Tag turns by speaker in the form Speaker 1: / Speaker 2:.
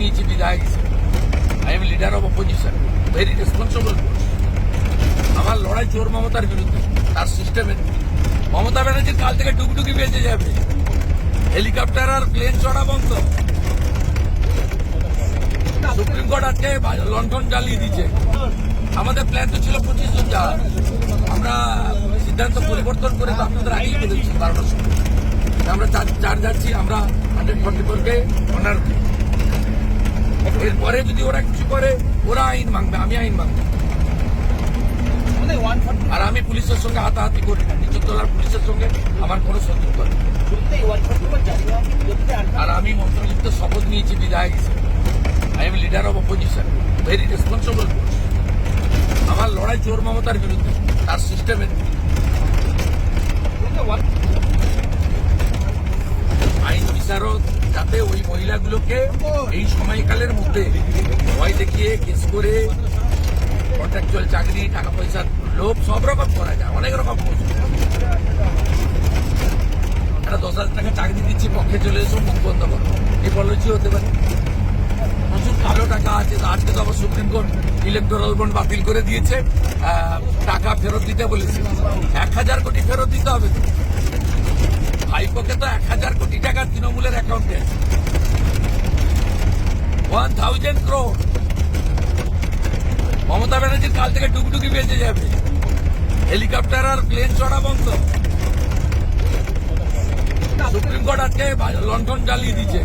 Speaker 1: নিয়েছি বিধায়ক I am leader of opposition very responsible আমার লড়াই চোর মমতার বিরুদ্ধে, তার সিস্টেমের মমতা ব্যানার্জির কাল থেকে ডুবডুকি বেঁচে যাবে। হেলিকপ্টার আর প্লেন চড়া বন্ধ। সুপ্রিম কোর্ট আজকে লন্ডন জ্বালিয়ে দিচ্ছে আমাদের প্ল্যান তো ছিল পঁচিশ জন যাওয়ার। আমরা সিদ্ধান্ত পরিবর্তন করে তো আপনাদের আগেই বলেছি বারোটার সময়। আমরা চার যাচ্ছি, আমরা হান্ড্রেড ফর্টি ফোরকে অনার এরপরে যদি ওরা কিছু করে, ওরা আইন মাংবে আমি আইন মাংবো আর আমি পুলিশের সঙ্গে হাতাহাতি করি না। নিচতলার পুলিশের সঙ্গে আমার কোনো শত্রুতা নেই। আর আমি মন্ত্রযুক্ত শপথ নিয়েছি, বিধায়ক হিসেবে। I am leader of opposition very responsible আমার লড়াই চোর মমতার বিরুদ্ধে, তার সিস্টেমের আইন বিচারক যাতে ওই মহিলাগুলোকে এই সময়কালের মধ্যে ভয় দেখিয়ে কেস করে কন্ট্রাকচুয়াল চাকরি টাকা পয়সার লোভ সব রকম করা যায়, অনেক রকম একটা দশ হাজার টাকা চাকরি দিচ্ছি, পক্ষে চলে এসো, মুখ বন্ধ করো। এই পলিসি হতে পারে। প্রচুর কালো টাকা আছে আজকে তো আবার সুপ্রিম কোর্ট ইলেকট্রাল বন্ড বাতিল করে দিয়েছে। টাকা ফেরত দিতে বলেছে। এক হাজার কোটি ফেরত দিতে হবে তো। ভাইপোকে তো এক হাজার কোটি টাকা তৃণমূলের অ্যাকাউন্টে ওয়ান থাউজেন্ড ক্রোড মমতা ব্যানার্জির কাল থেকে টুকটুকি বেঁচে যাবে। হেলিকপ্টার আর প্লেন চড়া বন্ধ। সুপ্রিম কোর্ট আজকে লন্ঠন জ্বালিয়ে দিচ্ছে